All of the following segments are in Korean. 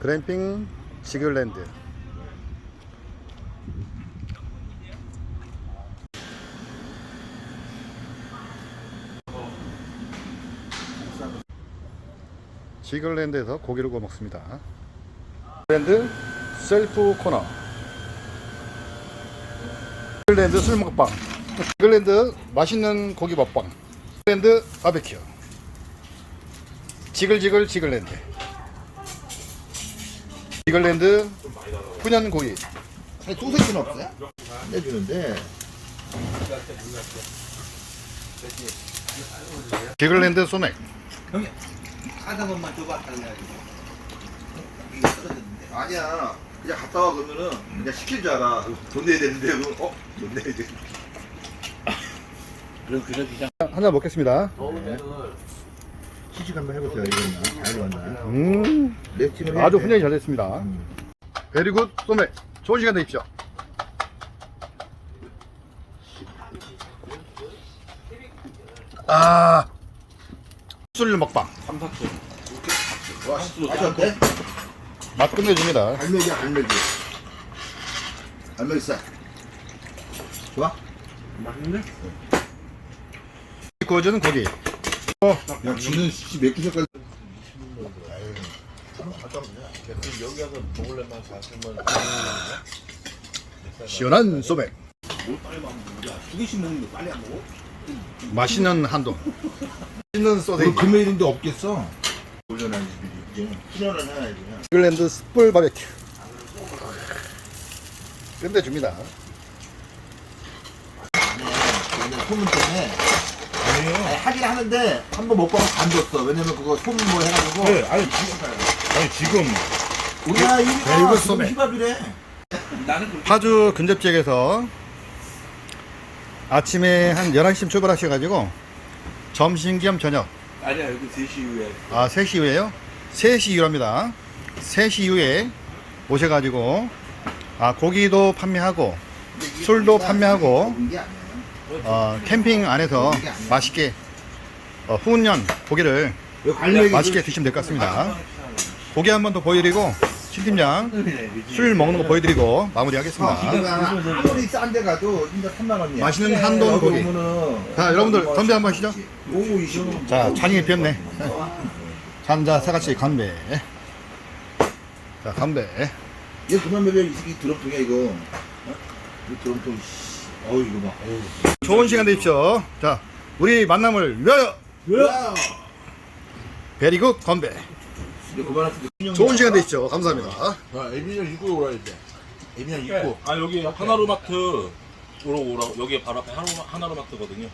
그램핑 지글랜드. 지글랜드에서 고기를 구워 먹습니다. 지글랜드 셀프 코너. 지글랜드 술 먹방. 지글랜드 맛있는 고기 먹방. 지글랜드 바베큐. 지글지글 지글랜드 지글랜드 훈연 고기 아니 소세지는 없어요? 내주는데. 지글랜드 소맥. 형님 하다 번만 줘봐 다른 날 떨어졌는데. 아니야. 그냥 갔다 와 그러면은. 그냥 시킬 줄 알아. 돈 내야 되는데 그럼. 어? 돈 내야지 그럼 그래 그냥 하나 먹겠습니다 시식 한번 해보세요 이거는. 잘 왔나 음 아주 훈연이 잘 됐습니다. 베리굿 소맥 좋은 시간 되십시오. 아. 술 먹방. 와 어때? 맛 끝내줍니다. 갈매기야 갈매기. 갈매기 쌀. 좋아? 맛있네? 구워주는 고기 야 지는 몇 개까지? 여기 와서 먹을래만 사시면 시원한 소맥. 뭘 빨리 먹는 거야 두 개씩 먹는데 빨리 안 먹어? 맛있는 한돈 맛있는 소세지 금메 이런 데 없겠어? 올려놔야지 이제 훈련을 해야지 잉글랜드 숯불 바베큐. 끝내줍니다. 오늘 소문 때문에 아니 하긴 하는데 한 번 먹고 하면 간줬어. 왜냐면 그거 소문 뭐 해가지고. 네, 아니 지금 아니 지금 우리나라 베이글 1위가 지금 소맥. 힙합이래? 나는 그렇게 파주 근접지역에서 아침에 한 11시쯤 출발하셔가지고 점심 겸 저녁. 아니야 여기 3시 이후에. 아 3시 이후에요? 3시 이후랍니다. 3시 이후에 오셔가지고 아 고기도 판매하고 술도 판매하고. 그런 게 아니에요 어, 캠핑 안에서 맛있게 어, 훈연 고기를 맛있게 드시면 될 것 같습니다 고기 한 번 더 보여드리고 신팀장 술 먹는 거 보여드리고 마무리하겠습니다 아무리 싼데 가도 진짜 3만 원이야 맛있는 한돈 고기. 자, 여러분들 건배 한번 하시죠. 오후 20분 자 찬이 비었네 잔자 새같이 건배 자 건배 얘 그만 매려 이 새끼 드럼통이야 이거 어? 이 드럼통 씨. 어우 이거 봐. 어우 좋은 시간 되십시오. 자 우리 만남을 위하여. 야! 베리굿 건배. 이거 그만할 때 좋은 시간 되십시오. 감사합니다. 아, 에비년 입구에 오라 이제. 네. 입고 아 여기 하나로마트 오라 오라 여기 바로 앞에 하나로 하나로마트거든요.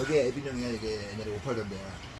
여기 애비형이야 이게 옛날에 오팔던데